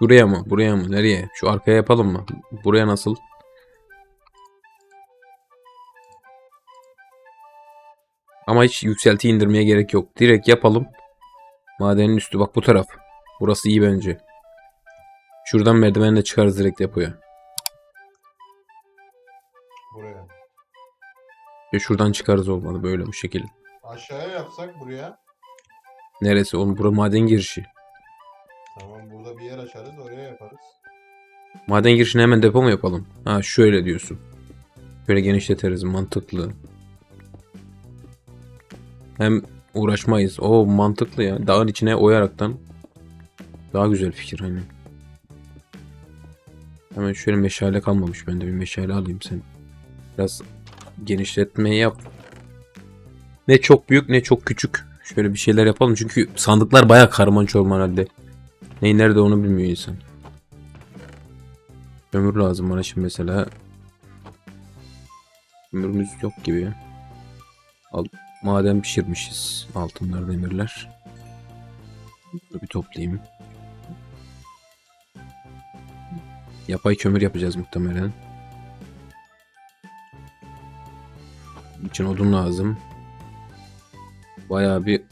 Buraya mı? Buraya mı? Nereye? Şu arkaya yapalım mı? Buraya nasıl? Ama hiç yükselti indirmeye gerek yok. Direkt yapalım. Madenin üstü bak bu taraf. Burası iyi bence. Şuradan merdivenle çıkarız direkt depoya. Buraya. Ya şuradan çıkarız olmalı böyle bu şekilde. Aşağıya yapsak buraya. Neresi oğlum? Bura maden girişi. Tamam burada bir yer açarız oraya yaparız. Maden girişine hemen depo mu yapalım? Ha şöyle diyorsun. Böyle genişletiriz mantıklı. Hem uğraşmayız. O mantıklı ya. Dağın içine oyaraktan daha güzel fikir hani. Hemen şöyle meşale kalmamış. Ben de bir meşale alayım sen. Biraz genişletmeyi yap. Ne çok büyük ne çok küçük. Şöyle bir şeyler yapalım. Çünkü sandıklar bayağı karman çorman halde. Neyin nerede onu bilmiyor insan. Kömür lazım bana şimdi mesela. Kömürümüz yok gibi. Al, maden pişirmişiz. Altınlar, demirler. Bunu bir toplayayım. Yapay kömür yapacağız muhtemelen. İçin odun lazım. Bayağı bir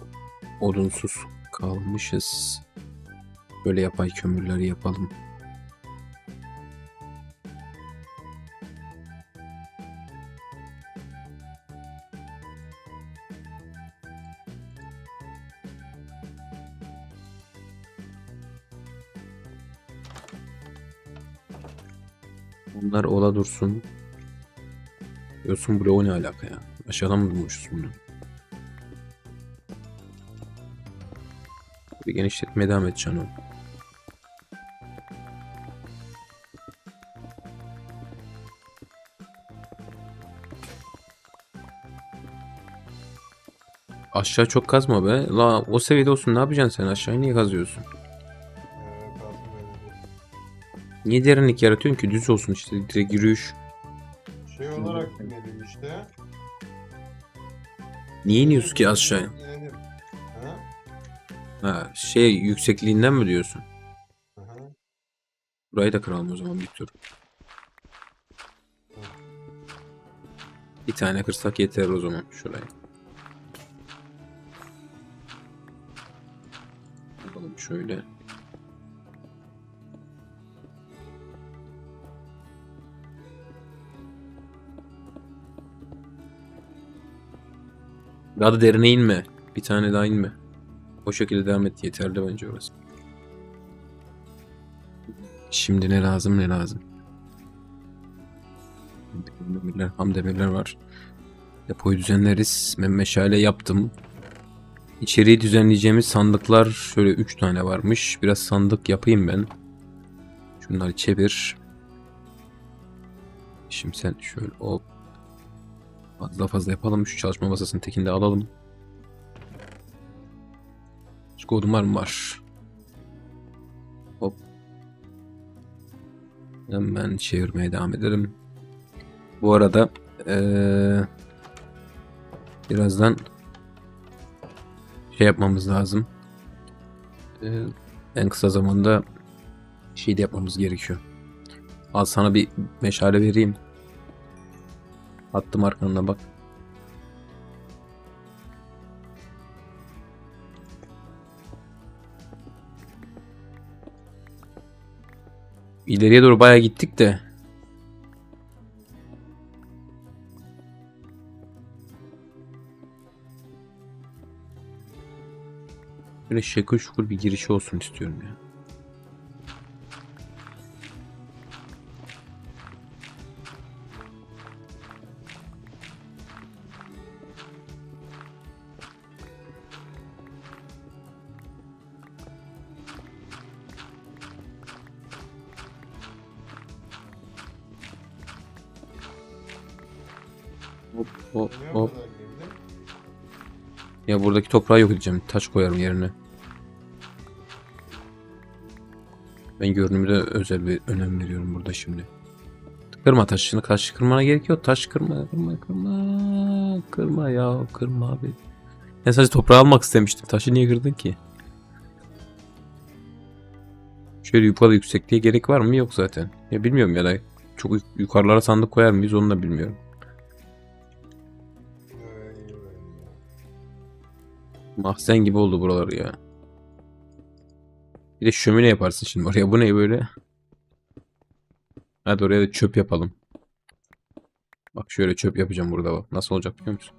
odunsuz kalmışız. Böyle yapay kömürleri yapalım. Bunlar ola dursun. Yosun bloğu ne alaka ya? Aşağıdan mı bulmuşuz bunu? Bir genişletmeye devam et canım. Aşağı çok kazma be. La o seviyede olsun ne yapacaksın sen? Aşağıya niye kazıyorsun? Niye derinlik yaratıyorsun ki? Düz olsun işte. Direkt yürüyüş. Şey olarak dinledim işte. Niye iniyorsun ki aşağıya? İnelim. Ha? Ha, şey yüksekliğinden mi diyorsun? Aha. Burayı da kıralım o zaman bir. Bir tane kırsak yeter o zaman şurayı. Bakalım şöyle. Daha da derine inme. Bir tane daha inme. O şekilde devam et. Yeterli bence orası. Şimdi ne lazım ne lazım. Demirler, ham demirler var. Depoyu düzenleriz. Ben meşale yaptım. İçeriği düzenleyeceğimiz sandıklar şöyle 3 tane varmış. Biraz sandık yapayım ben. Şunları çevir. Şimdi sen şöyle hop. Fazla fazla yapalım. Şu çalışma masasının tekini de alalım. Başka odun var mı? Var. Hop. Hemen çevirmeye devam edelim. Bu arada eee, birazdan şey yapmamız lazım. Eee, en kısa zamanda şey de yapmamız gerekiyor. Al sana bir meşale vereyim. Attım arkanına bak. İleriye doğru bayağı gittik de. Böyle şakır şukur bir girişi olsun istiyorum ya. Hop hop hop. girdi? Ya buradaki toprağı yok edeceğim. Taş koyarım yerine. Ben görünümde özel bir önem veriyorum burada şimdi. Kırma taşını. Taş kırmana gerek yok. Taş kırma. Kırma kırma. Kırma ya. Kırma abi. Ben sadece toprağı almak istemiştim. Taşı niye kırdın ki? Şöyle yukarı yüksekliğe gerek var mı? Yok zaten. Ya bilmiyorum ya da çok yuk- yukarılara sandık koyar mıyız onu da bilmiyorum. Mahzen gibi oldu buralar ya. Bir de şömine yaparsın şimdi oraya. Bu ne böyle? Hadi oraya da çöp yapalım. Bak şöyle çöp yapacağım burada bak. Nasıl olacak biliyor musun?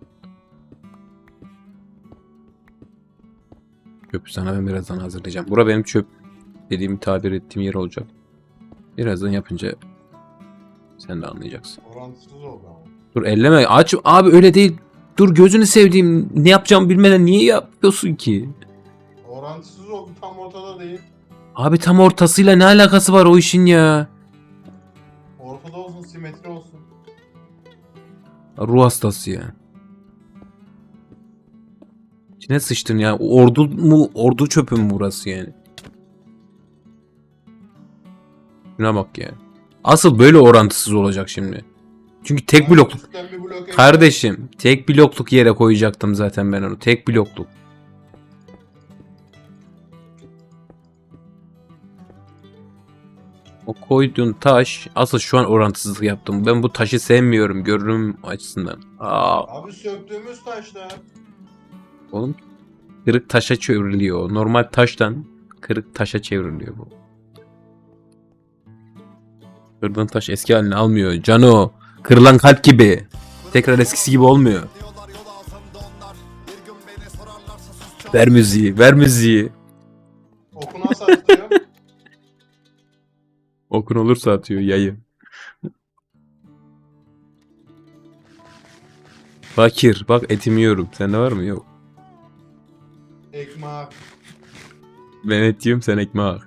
Çöpü sana ben birazdan hazırlayacağım. Bura benim çöp dediğim tabir ettiğim yer olacak. Birazdan yapınca sen de anlayacaksın. Orantısız oldu ama. Dur elleme. Aç abi öyle değil. Dur gözünü sevdiğim. Ne yapacağımı bilmeden niye yapıyorsun ki? Orantısız oldu tam ortada değil. Abi tam ortasıyla ne alakası var o işin ya? Ortada olsun simetri olsun. Ruh hastası ya. İçine sıçtın ya. Ordu mu? Ordu çöpü mü burası yani? Şuna bak ya. Asıl böyle orantısız olacak şimdi. Çünkü tek blokluk. Kardeşim tek blokluk yere koyacaktım zaten ben onu. Tek blokluk. O koyduğun taş asıl şu an orantısızlık yaptım. Ben bu taşı sevmiyorum görünüm açısından. Aa, Abi söktüğümüz taşlar. oğlum kırık taşa çevriliyor. Normal taştan kırık taşa çevriliyor bu. Kırdığın taş eski halini almıyor. Cano kırılan kalp gibi. Tekrar eskisi gibi olmuyor. Ver müziği, ver müziği. Oku nasıl atıyor? Okun olursa atıyor yayı. Fakir, bak etimi yiyorum. Sende var mı? Yok. Ekmek. Ben et yiyorum, sen ekmeği.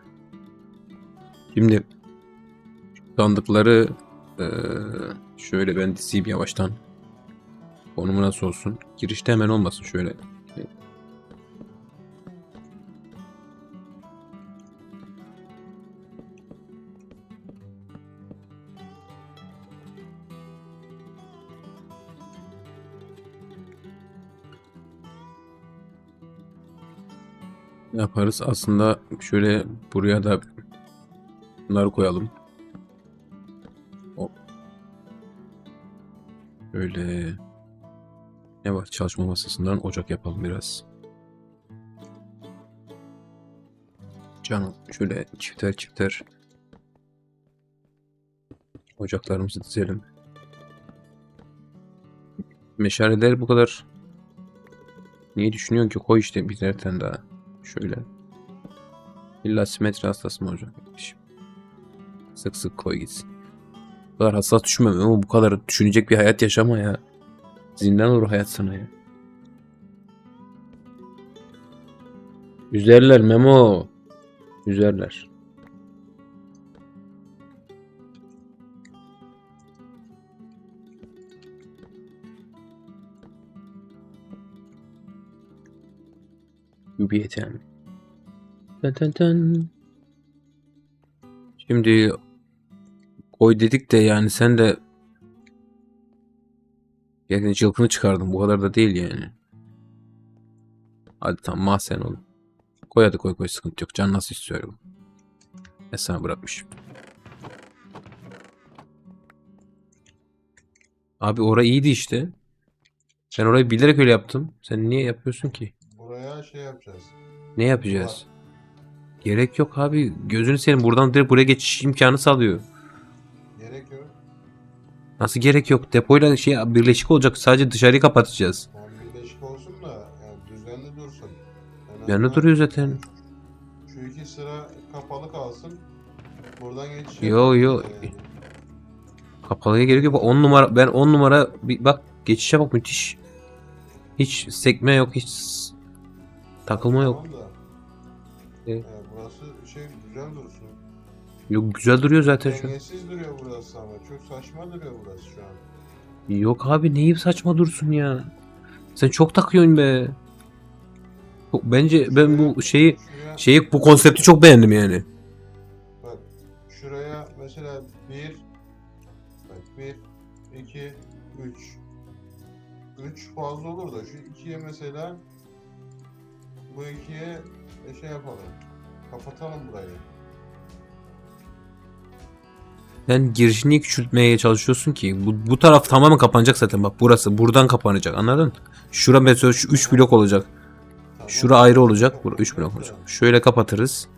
Şimdi sandıkları eee, şöyle ben dizeyim yavaştan. Konumu nasıl olsun? Girişte hemen olmasın şöyle. Yaparız? Aslında şöyle buraya da bunları koyalım. Hop. Böyle ne var? Çalışma masasından ocak yapalım biraz. Canım şöyle çifter çifter ocaklarımızı dizelim. Meşaleler bu kadar niye düşünüyorsun ki? Koy işte birer tane daha. Şöyle. İlla simetri hastası mı olacak? kardeşim? Sık sık koy gitsin. Bu kadar hassas düşünmem ama bu kadar düşünecek bir hayat yaşama ya. Zindan olur hayat sana ya. Üzerler Memo. Üzerler. Yani. Dın dın dın. Şimdi koy dedik de yani sen de yani cılkını çıkardın bu kadar da değil yani. Hadi tamam mahzen oğlum. Koy hadi koy koy sıkıntı yok. Can nasıl istiyorum. Ben sana bırakmışım. Abi orası iyiydi işte. Ben orayı bilerek öyle yaptım. Sen niye yapıyorsun ki? Buraya şey yapacağız. Ne yapacağız? Gerek yok abi. Gözünü senin buradan direkt buraya geçiş imkanı sağlıyor. Gerek yok. Nasıl gerek yok? Depoyla şey birleşik olacak. Sadece dışarıyı kapatacağız. Yani birleşik olsun da yani düzenli dursun. En azından duruyor zaten. Şu iki sıra kapalı kalsın. Buradan geçiş Yo, yo. yapacağız yani. Kapalıya gerek yok. 10 numara ben 10 numara bir bak geçişe bak müthiş. Hiç sekme yok, hiç s- takılma yok. Tamam da. Evet. Burası şey güzel dursun. Yok güzel duruyor zaten şu an. Dengesiz duruyor burası ama. Çok saçma duruyor burası şu an. Yok abi neyi saçma dursun ya. Sen çok takıyorsun be. Çok- Bence ben bu şeyi Şuraya, şeyi bu konsepti çok beğendim yani. bak şuraya mesela bir bak bir, iki, üç. Üç fazla olur da şu ikiye mesela bu ikiye e, şey yapalım. Kapatalım burayı. Sen girişini küçültmeye çalışıyorsun ki? Bu, bu taraf tamamen kapanacak zaten bak burası. Buradan kapanacak anladın? Şura mesela şu 3 blok olacak. Şura ayrı olacak. Bura 3 blok olacak. Şöyle kapatırız.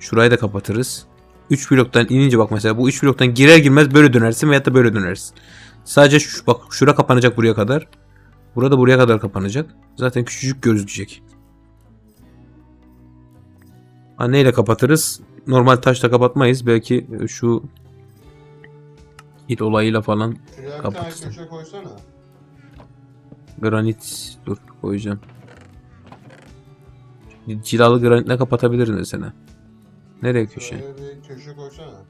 Şurayı da kapatırız. 3 bloktan inince bak mesela bu 3 bloktan girer girmez böyle dönersin veyahut da böyle dönersin. Sadece şu, bak şura kapanacak buraya kadar. Burada buraya kadar kapanacak. Zaten küçücük gözükecek. Ha neyle kapatırız? Normal taşla kapatmayız. Belki şu hit olayıyla falan Şuraya bir tane kapatırsın. köşe koysana. granit dur koyacağım. Cilalı granitle kapatabiliriz mesela. Nereye köşe? Şuraya bir köşe koysana.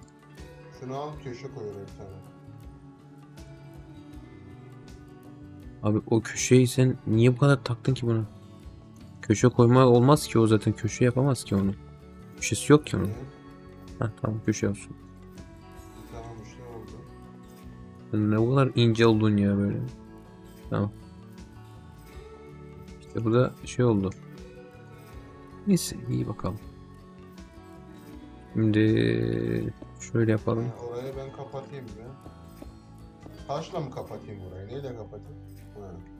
Şunu al köşe koy oraya bir tane. Abi o köşeyi sen niye bu kadar taktın ki bunu? Köşe koyma olmaz ki o zaten köşe yapamaz ki onu. Köşesi yok ki onun. Ha tamam köşe olsun. Tamam işte oldu. Ne kadar ince oldun ya böyle. Tamam. İşte bu da şey oldu. Neyse iyi bakalım. Şimdi şöyle yapalım. Ha, orayı ben kapatayım ya. Taşla mı kapatayım orayı? Neyle kapatayım? Ha.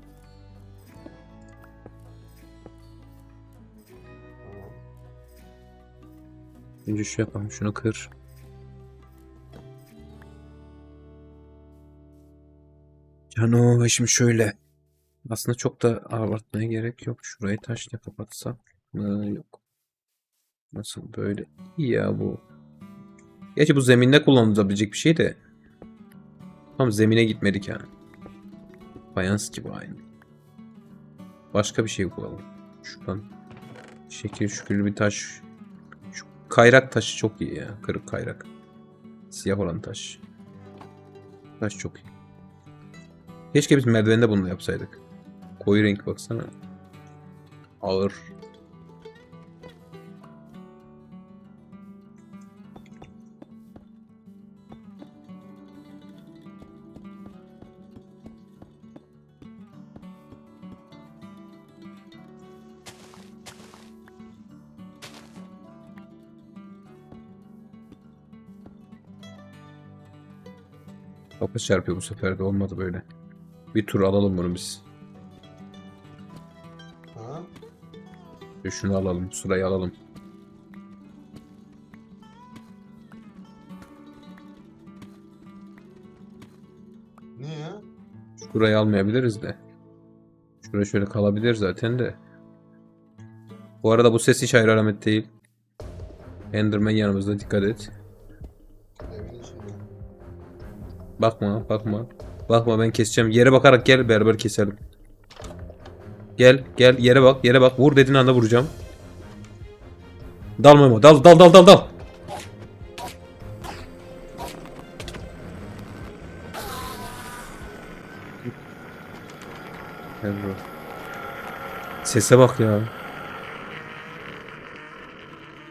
Önce şu yapalım. Şunu kır. Cano şimdi şöyle. Aslında çok da abartmaya gerek yok. Şurayı taşla kapatsak mı? Yok. Nasıl böyle? İyi ya bu. Gerçi bu zeminde kullanılabilecek bir şey de. Tam zemine gitmedik yani. Fayans gibi aynı. Başka bir şey kullanalım. Şuradan şekil şükürlü bir taş. Kayrak taşı çok iyi ya. Kırık kayrak. Siyah olan taş. Taş çok iyi. Keşke biz merdivende bunu yapsaydık. Koyu renk baksana. Ağır. Kafa çarpıyor bu sefer de olmadı böyle. Bir tur alalım bunu biz. Ha? Ve Şunu alalım, sırayı alalım. Niye? Şurayı almayabiliriz de. Şuraya şöyle kalabilir zaten de. Bu arada bu ses hiç hayır alamet değil. Enderman yanımızda dikkat et. Bakma, bakma. Bakma ben keseceğim. Yere bakarak gel beraber keselim. Gel, gel yere bak, yere bak. Vur dediğin anda vuracağım. Dal Memo, dal, dal, dal, dal, dal. Gel bro. Sese bak ya.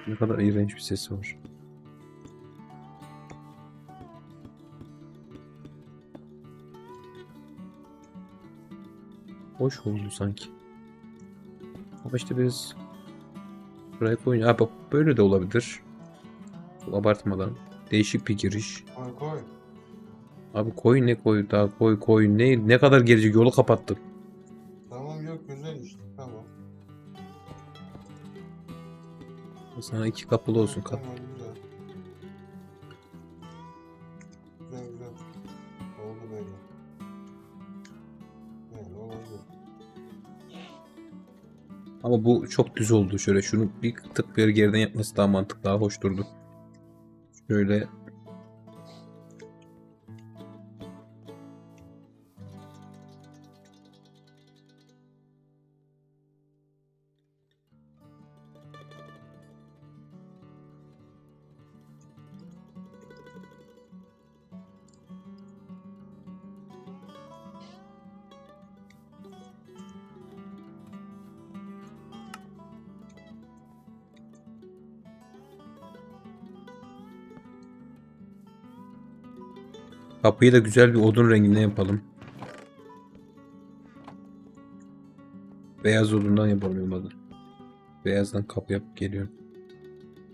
Ne kadar iğrenç bir sesi var. Hoş oldu sanki. Ama işte biz buraya koyunca ha bak böyle de olabilir. Çok abartmadan. Değişik bir giriş. Koy koy. Abi koy ne koy daha koy koy ne ne kadar gerici yolu kapattık. Tamam yok güzel işte. Tamam. Sana iki kapılı olsun kap. Tamam Ama bu çok düz oldu şöyle şunu bir tık bir geriden yapması daha mantıklı daha hoş durdu. Şöyle kapıyı da güzel bir odun renginde yapalım. Beyaz odundan yapalım olmadı. Beyazdan kapı yapıp geliyorum.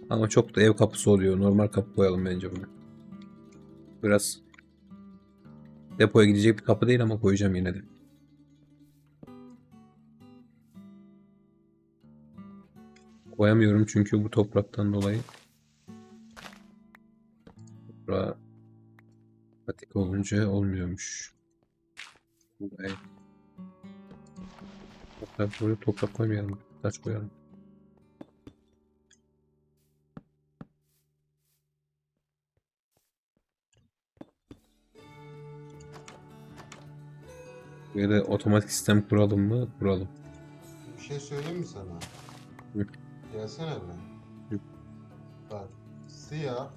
Ama çok da ev kapısı oluyor. Normal kapı koyalım bence buna. Biraz depoya gidecek bir kapı değil ama koyacağım yine de. Koyamıyorum çünkü bu topraktan dolayı. Patik olunca olmuyormuş. Buraya. Hatta buraya toprak koymayalım. Taş koyalım. Ya da otomatik sistem kuralım mı? Kuralım. Bir şey söyleyeyim mi sana? Hı. Gelsene be. Hı. Bak. Siyah.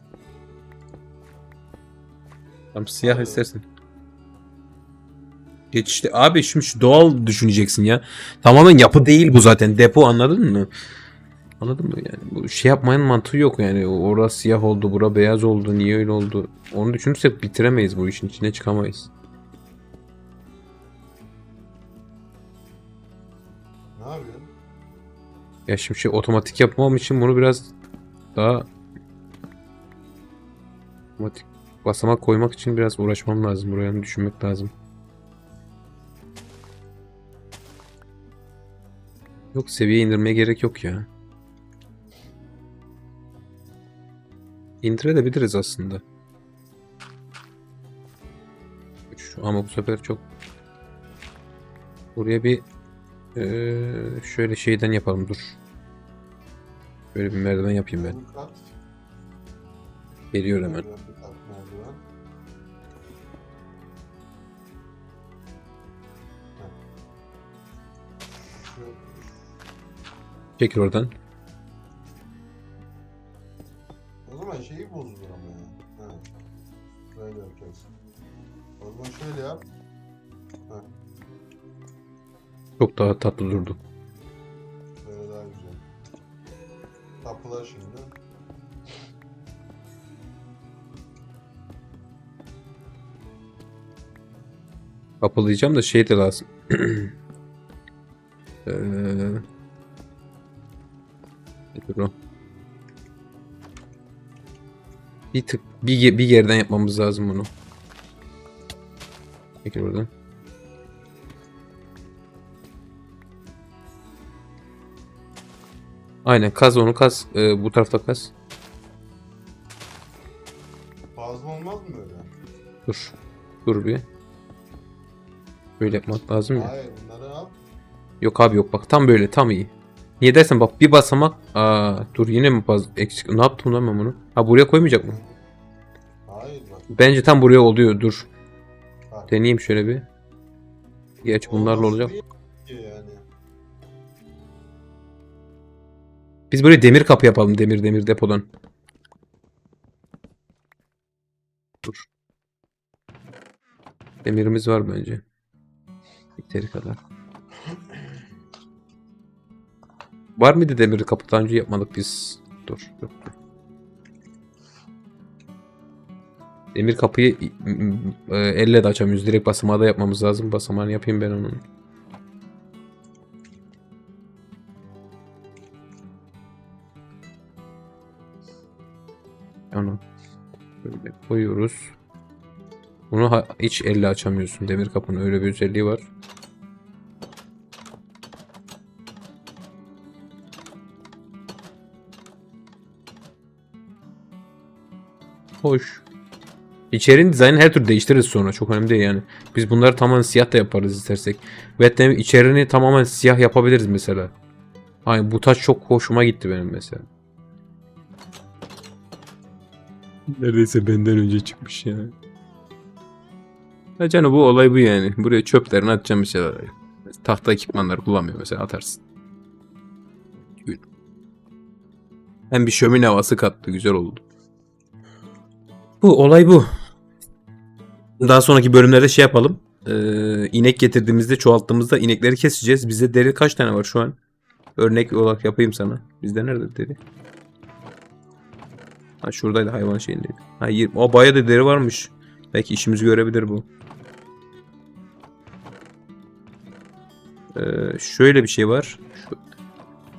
Tam siyah Evet. istersin. Geçişte abi şimdi şu doğal düşüneceksin ya. Tamamen yapı değil bu zaten. Depo anladın mı? Anladın mı yani? Bu şey yapmanın mantığı yok yani. Orası siyah oldu, bura beyaz oldu. Niye öyle oldu? Onu düşünürsek bitiremeyiz bu işin içine çıkamayız. Ne yapıyorsun? Ya şimdi şey otomatik yapmam için bunu biraz daha otomatik basamak koymak için biraz uğraşmam lazım. Buraya düşünmek lazım. Yok seviye indirmeye gerek yok ya. İndirebiliriz aslında. Ama bu sefer çok Buraya bir eee, şöyle şeyden yapalım dur. Böyle bir merdiven yapayım ben. Geliyor hemen. Şu Çekil oradan. O zaman şeyi bozulur ama ya. Ha. Böyle yapacaksın. O zaman şöyle yap. Ha. Çok daha tatlı durdu. Kapalayacağım da şey de lazım. Eee nedir o? Bir tık bir, bir yerden yapmamız lazım bunu. Çekil oradan. Aynen kaz onu kaz. Ee, bu tarafta kaz. Fazla olmaz mı böyle? Dur. Dur bir. Böyle yapmak lazım ya. Hayır bunları al. Yok abi yok bak tam böyle tam iyi. Niye dersen bak bir basamak. Aa dur yine mi fazla eksik. Ne yaptım lan ben bunu? Ha buraya koymayacak mı? Hayır bak. Bence tam buraya oluyor dur. Deneyeyim şöyle bir. Gerçi bunlarla olacak. Yani. Biz böyle demir kapı yapalım demir demir depodan. Dur. Demirimiz var bence. Yeteri kadar. Var mıydı demir kapı? Daha önce yapmadık biz. Dur. dur. Demir kapıyı e, elle de açamıyoruz. Direkt basamağı da yapmamız lazım. Basamağını yapayım ben onun. Onu böyle koyuyoruz. Bunu hiç elle açamıyorsun. Demir kapının öyle bir özelliği var. Hoş. İçerinin dizaynını her türlü değiştiririz sonra. Çok önemli değil yani. Biz bunları tamamen siyah da yaparız istersek. Ve içerini tamamen siyah yapabiliriz mesela. Aynen bu taş çok hoşuma gitti benim mesela. Neredeyse benden önce çıkmış ya. Ya canım bu olay bu yani. Buraya çöplerini atacağım mesela. Tahta ekipmanları kullanmıyor mesela atarsın. Hem bir şömine havası kattı. Güzel oldu. Bu olay bu. Daha sonraki bölümlerde şey yapalım. Ee, inek getirdiğimizde çoğalttığımızda inekleri keseceğiz. Bizde deri kaç tane var şu an? Örnek olarak yapayım sana. Bizde nerede deri? Ha şuradaydı hayvan şeyindeydi. Ha yir- o bayağı da deri varmış. Belki işimizi görebilir bu. Ee, şöyle bir şey var. Şu,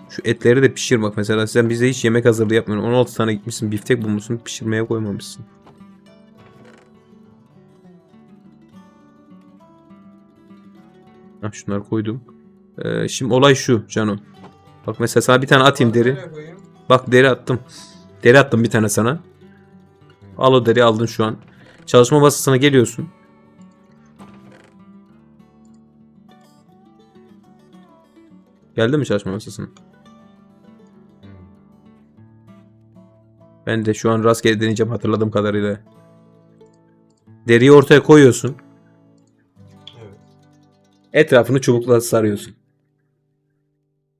şu etleri de pişir bak mesela sen bize hiç yemek hazırlığı yapmıyorsun. 16 tane gitmişsin biftek bulmuşsun pişirmeye koymamışsın. Hah, şunları koydum. Ee, şimdi olay şu Cano. Bak mesela sana bir tane atayım deri. Bak deri attım. Deri attım bir tane sana. Al o deri aldın şu an. Çalışma masasına geliyorsun. Geldi mi çalışma masasına? Ben de şu an rastgele deneyeceğim hatırladığım kadarıyla. Deriyi ortaya koyuyorsun. Etrafını çubukla sarıyorsun.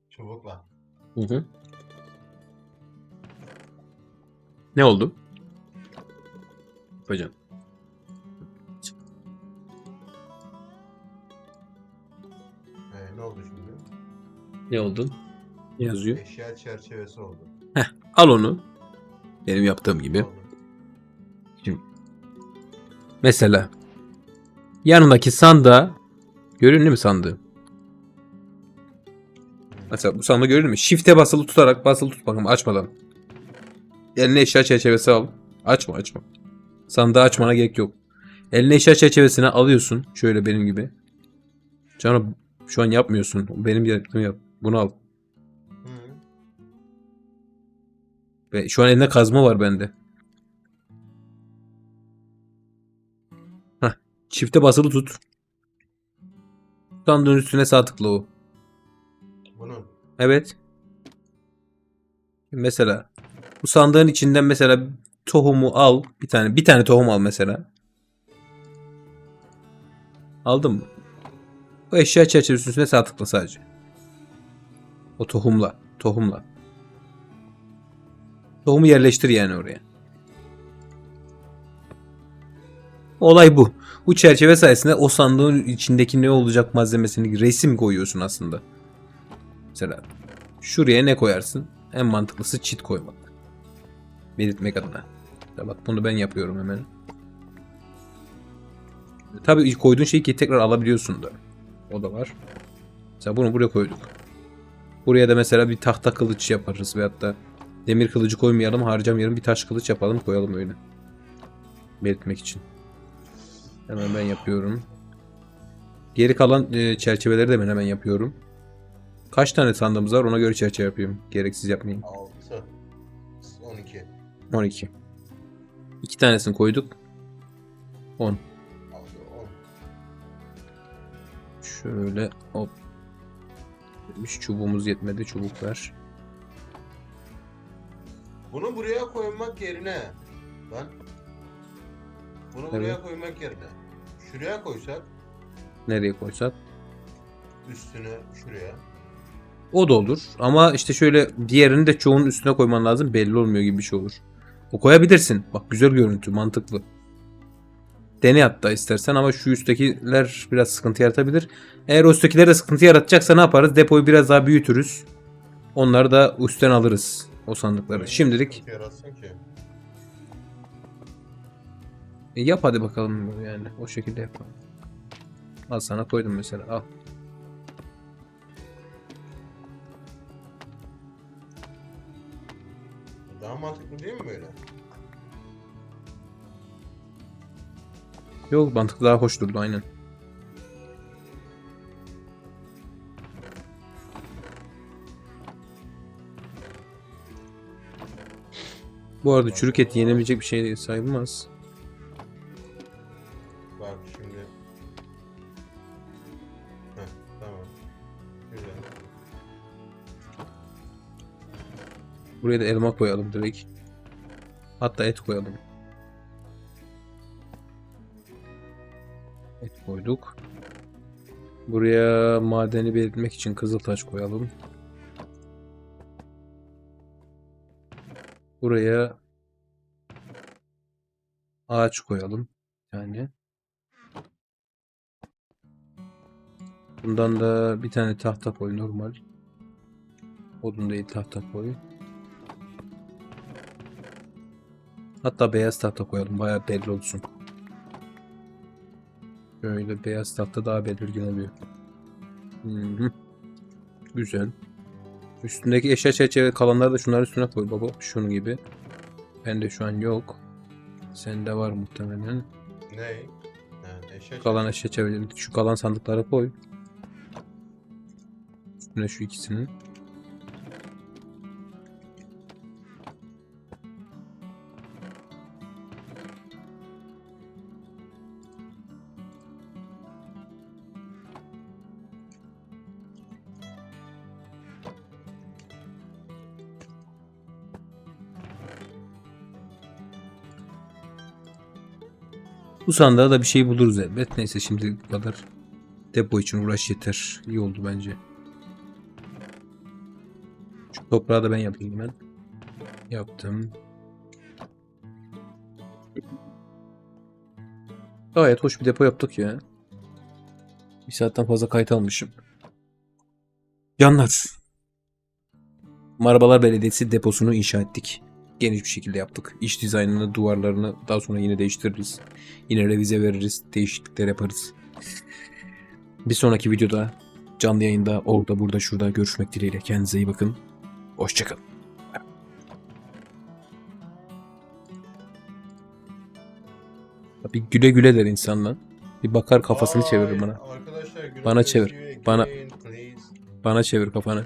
Çubukla. Hı hı. Ne oldu? Hocam. Ee, ne oldu şimdi? Ne oldu? Ne yazıyor? Eşya çerçevesi oldu. Al onu. Benim yaptığım gibi. Oldu. Mesela yanındaki sandığa görünür mü sandığı? Mesela bu sandığı görünür mü? Shift'e basılı tutarak basılı tut bakalım açmadan. Eline eşya çerçevesi al. Açma açma. Sandığı açmana gerek yok. Eline eşya çerçevesini alıyorsun. Şöyle benim gibi. Canım şu an yapmıyorsun. Benim yaptığımı yap. Bunu al. Ve şu an elinde kazma var bende. Heh. Çifte basılı tut. Sandığın üstüne sağ tıkla o. Bunun. Evet. Mesela bu sandığın içinden mesela tohumu al. Bir tane bir tane tohum al mesela. Aldın mı? O eşya çerçevesinin üstüne sağ tıkla sadece. O tohumla. Tohumla. Tohumu yerleştir yani oraya. Olay bu. Bu çerçeve sayesinde o sandığın içindeki ne olacak malzemesini resim koyuyorsun aslında. Mesela şuraya ne koyarsın? En mantıklısı çit koymak. Belirtmek adına. Ya bak bunu ben yapıyorum hemen. Tabii koyduğun şeyi tekrar alabiliyorsun da. O da var. Mesela bunu buraya koyduk. Buraya da mesela bir tahta kılıç yaparız veyahut da demir kılıcı koymayalım harcamayalım bir taş kılıç yapalım koyalım öyle. Belirtmek için. Hemen ben yapıyorum. Geri kalan e, çerçeveleri de ben hemen yapıyorum. Kaç tane sandığımız var ona göre çerçeve yapıyorum. Gereksiz yapmayayım. 6. 12. 12. İki tanesini koyduk. 10. 6. 10. Şöyle hop. Demiş, Çubuğumuz yetmedi. Çubuk ver. Bunu buraya koymak yerine ben bunu buraya Evet. koymak yerine şuraya koysak Nereye koysak? üstüne şuraya O da olur. Ama işte şöyle diğerini de çoğunun üstüne koyman lazım. Belli olmuyor gibi bir şey olur. O koyabilirsin. Bak güzel görüntü. Mantıklı. Dene hatta istersen ama şu üsttekiler biraz sıkıntı yaratabilir. Eğer o üsttekiler de sıkıntı yaratacaksa ne yaparız? Depoyu biraz daha büyütürüz. Onları da üstten alırız. O sandıkları. Şimdilik. E, yap hadi bakalım yani. O şekilde yapalım. Al sana koydum mesela. Al. Daha mantıklı değil mi böyle? Yok mantıklı daha hoş durdu aynen. Bu arada çürük et yenemeyecek bir şey sayılmaz. Buraya da elma koyalım direkt. Hatta et koyalım. Et koyduk. Buraya madeni belirtmek için kızıltaş koyalım. Buraya ağaç koyalım. Yani. Bundan da bir tane tahta koy normal. Odun değil tahta koy. Hatta beyaz tahta koyalım. Bayağı belli olsun. Böyle beyaz tahta daha belirgin oluyor. Hı hı. Güzel. Üstündeki eşya çerçeve kalanları da şunların üstüne koy baba. Şunun gibi. Bende şu an yok. Sende var muhtemelen. Ne? Ha, eşya Kalan eşya çerçeveleri şu kalan sandıklara koy. üstüne şu ikisinin. Bu sandığa da bir şey buluruz elbet. Neyse şimdi bu kadar depo için uğraş yeter. İyi oldu bence. Şu toprağı da ben yapayım hemen. Yaptım. Gayet hoş bir depo yaptık ya. Bir saatten fazla kayıt almışım. Canlar. Marabalar Belediyesi deposunu inşa ettik. Geniş bir şekilde yaptık. İç dizaynını, duvarlarını daha sonra yine değiştiririz. Yine revize veririz, değişiklikler yaparız. Bir sonraki videoda canlı yayında orada burada şurada görüşmek dileğiyle. Kendinize iyi bakın. Hoşçakalın. Bir güle güle der insanlar. Bir bakar kafasını çevirir Ay, bana. Bana çevir. Bana-. Bana çevir kafanı.